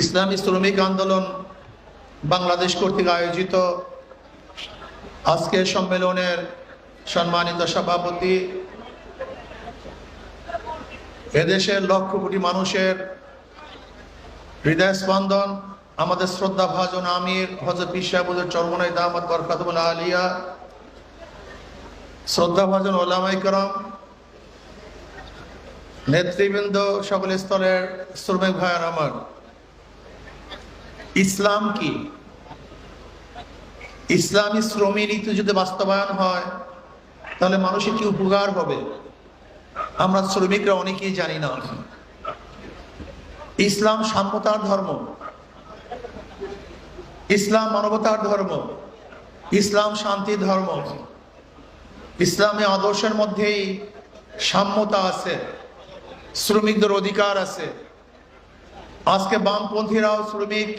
ইসলামী শ্রমিক আন্দোলন বাংলাদেশ কর্তৃক আয়োজিত আজকের সম্মেলনের সম্মানিত সভাপতি, এদেশের লক্ষ কোটি মানুষের হৃদয় স্পন্দন আমাদের শ্রদ্ধা ভাজন আমির হজরত পিসাবুদের চরমনাই দামাদ বরকাতবুল আলিয়া শ্রদ্ধা ভাজন ওলামাই করম, নেতৃবৃন্দ সকল স্তরের শ্রমিক ভাইয়ার আমার। ইসলাম কি? ইসলামী শ্রমী নীতি যদি বাস্তবায়ন হয়, তাহলে মানুষের কি উপকার হবে? আমরা শ্রমিকরা অনেকেই জানি না। ইসলাম সাম্যতার ধর্ম। ইসলাম মানবতার ধর্ম। ইসলাম শান্তির ধর্ম। ইসলামী আদর্শের মধ্যেই সাম্যতা আছে। শ্রমিকদের অধিকার আছে। আজকে বামপন্থীরাও শ্রমিক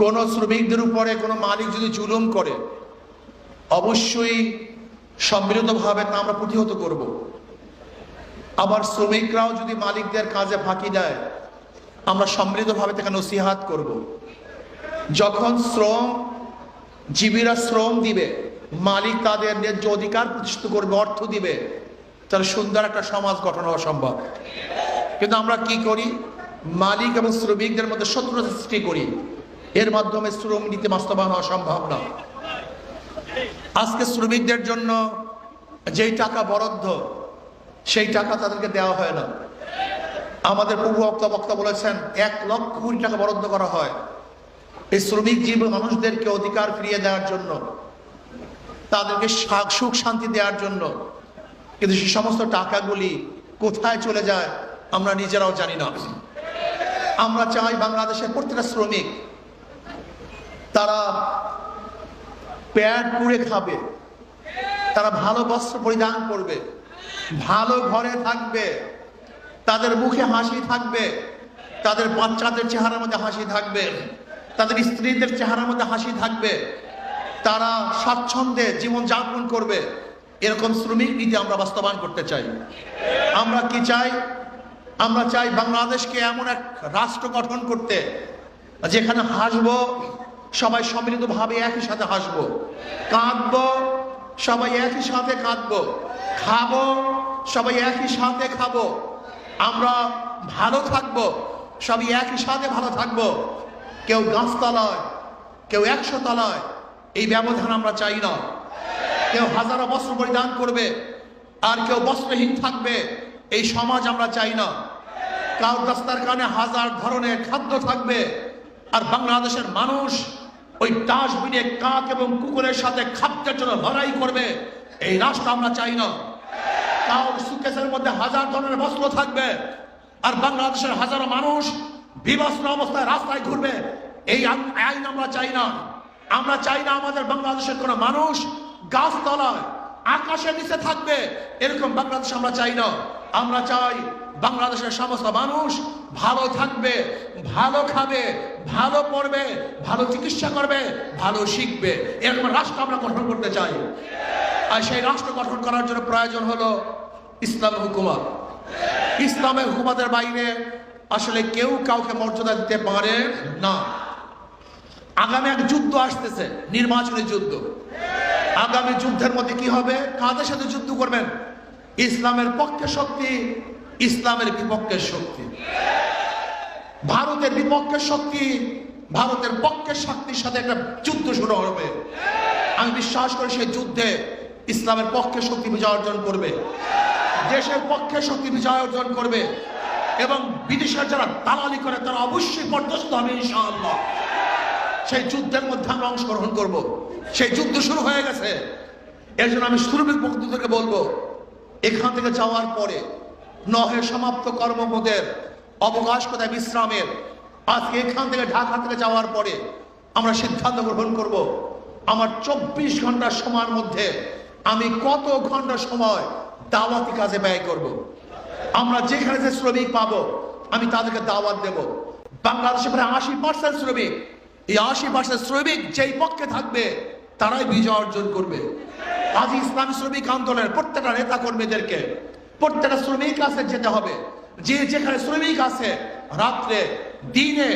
কোন শ্রমিকদের উপরে কোনো মালিক যদি জুলুম করে, অবশ্যই সম্মিলিতভাবে তা আমরা প্রতিহত করব। আবার শ্রমিকরাও যদি মালিকদের কাজে ফাঁকি দেয়, আমরা সম্মিলিতভাবে তাকে নসিহাত করব। যখন শ্রম, জীবীরা শ্রম দিবে, মালিক তাদের ন্যায্য অধিকার প্রতিষ্ঠিত করবে, অর্থ দিবে, তাহলে সুন্দর একটা সমাজ গঠন হওয়া সম্ভব। কিন্তু আমরা কি করি? মালিক এবং শ্রমিকদের মধ্যে শত্রুতা সৃষ্টি করি। এর মাধ্যমে শ্রম নীতি বাস্তবায়ন হওয়া সম্ভব না। আজকে শ্রমিকদের জন্য যেই টাকা বরাদ্দ, সেই টাকা তাদেরকে দেওয়া হয় না। আমাদের প্রভু বক্তা বলেছেন, এক লক্ষ কোটি টাকা বরাদ্দ করা হয়। এই শ্রমিক জীব মানুষদেরকে অধিকার ফিরিয়ে দেওয়ার জন্য, তাদেরকে সুখ শান্তি দেওয়ার জন্য। কিন্তু সে সমস্ত টাকাগুলি কোথায় চলে যায়, আমরা নিজেরাও জানি না। আমরা চাই বাংলাদেশের প্রত্যেকটা শ্রমিক তারা প্যাট পুড়ে খাবে। তারা ভালো বস্ত্র পরিধান করবে। ভালো ঘরে থাকবে। তাদের মুখে হাসি থাকবে। তাদের বাচ্চাদের চেহারার মধ্যে হাসি থাকবে। তাদের স্ত্রীদের চেহারার মধ্যে হাসি থাকবে। তারা স্বাচ্ছন্দ্যে জীবন যাপন করবে। এরকম শ্রমিক নীতি আমরা বাস্তবায়ন করতে চাই। আমরা কি চাই? আমরা চাই বাংলাদেশকে এমন এক রাষ্ট্র গঠন করতে, যেখানে হাসবো সবাই সম্মিলিতভাবে একই সাথে হাসবো। কাঁদবো, সবাই একই সাথে কাঁদবো। খাব, সবাই একই সাথে খাব। আমরা ভালো থাকব, সবাই একই সাথে ভালো থাকব। কেউ গাছতলায়, কেউ একশো তলায় এই ব্যবধান আমরা চাই না। কেউ হাজারো বস্ত্র পরিধান করবে, আর কেউ বস্ত্রহীন থাকবে, এই সমাজ আমরা চাই না। কারোর রাস্তার কানে হাজার ধরনের খাদ্য থাকবে। আর বাংলাদেশের মানুষ ওই ডাস্টবিনে কাক এবং কুকুরের সাথে খাদ্যের জন্য লড়াই করবে, এই রাষ্ট্র আমরা চাই না। কারোর সুকেসের মধ্যে হাজার ধরনের বস্ত্র থাকবে আর বাংলাদেশের হাজারো মানুষ বিবস্ত্র অবস্থায় রাস্তায় ঘুরবে, এই আইন আমরা চাই না। আমরা চাই না আমাদের বাংলাদেশের কোনো মানুষ গাছতলায় আকাশের নিচে থাকবে, এরকম বাংলাদেশ আমরা চাই না। আমরা চাই বাংলাদেশের সমস্ত মানুষ ভালো থাকবে, ভালো খাবে, ভালো পড়বে, ভালো চিকিৎসা করবে, ভালো শিখবে। এরকম রাষ্ট্র আমরা গঠন করতে চাই। আর সেই রাষ্ট্র গঠন করার জন্য প্রয়োজন হলো ইসলাম হুকুমত। ইসলামের হুকুমতের বাইরে আসলে কেউ কাউকে মর্যাদা দিতে পারে না। আগামী এক যুদ্ধ আসতেছে, নির্বাচনী যুদ্ধ। আগামী যুদ্ধের মধ্যে কি হবে? কাদের সাথে যুদ্ধ করবেন? ইসলামের পক্ষে শক্তি ইসলামের বিপক্ষের শক্তি। ভারতের বিপক্ষের শক্তি, ভারতের পক্ষের শক্তির সাথে একটা যুদ্ধ শুরু হবে। আমি বিশ্বাস করি সেই যুদ্ধে ইসলামের পক্ষে শক্তি বিজয় অর্জন করবে। দেশের পক্ষে শক্তি বিজয় অর্জন করবে। এবং বিদেশের যারা দালালি করে, তারা অবশ্যই পর্যস্ত হবে, ইনশাআল্লাহ। সেই যুদ্ধের মধ্যে আমরা অংশগ্রহণ করব। সেই যুদ্ধ শুরু হয়ে গেছে। এর জন্য আমি শ্রমিক বন্ধুদেরকে বলব, এখান থেকে যাওয়ার পরে নহে সমাপ্ত কর্মপদের অবকাশ কোথায় বিশ্রামের? আজকে এখান থেকে ঢাকা থেকে যাওয়ার পরে আমরা সিদ্ধান্ত গ্রহণ করব, আমার চব্বিশ ঘণ্টার সময়ের মধ্যে আমি কত ঘণ্টা সময় দাওয়াতি কাজে ব্যয় করব। আমরা যেখানে যে শ্রমিক পাবো, আমি তাদেরকে দাওয়াত দেব। বাংলাদেশে প্রায় আশি পার্সেন্ট শ্রমিক। এই আশি পার্সেন্ট শ্রমিক যেই পক্ষে থাকবে, তারাই বিজয় অর্জন করবে। আজ ইসলামী শ্রমিক আন্দোলনের প্রত্যেকটা নেতা কর্মীদেরকে প্রত্যেকটা শ্রমিক কাছে যেতে হবে। যে যেখানে শ্রমিক আছে রাত্রে দিনে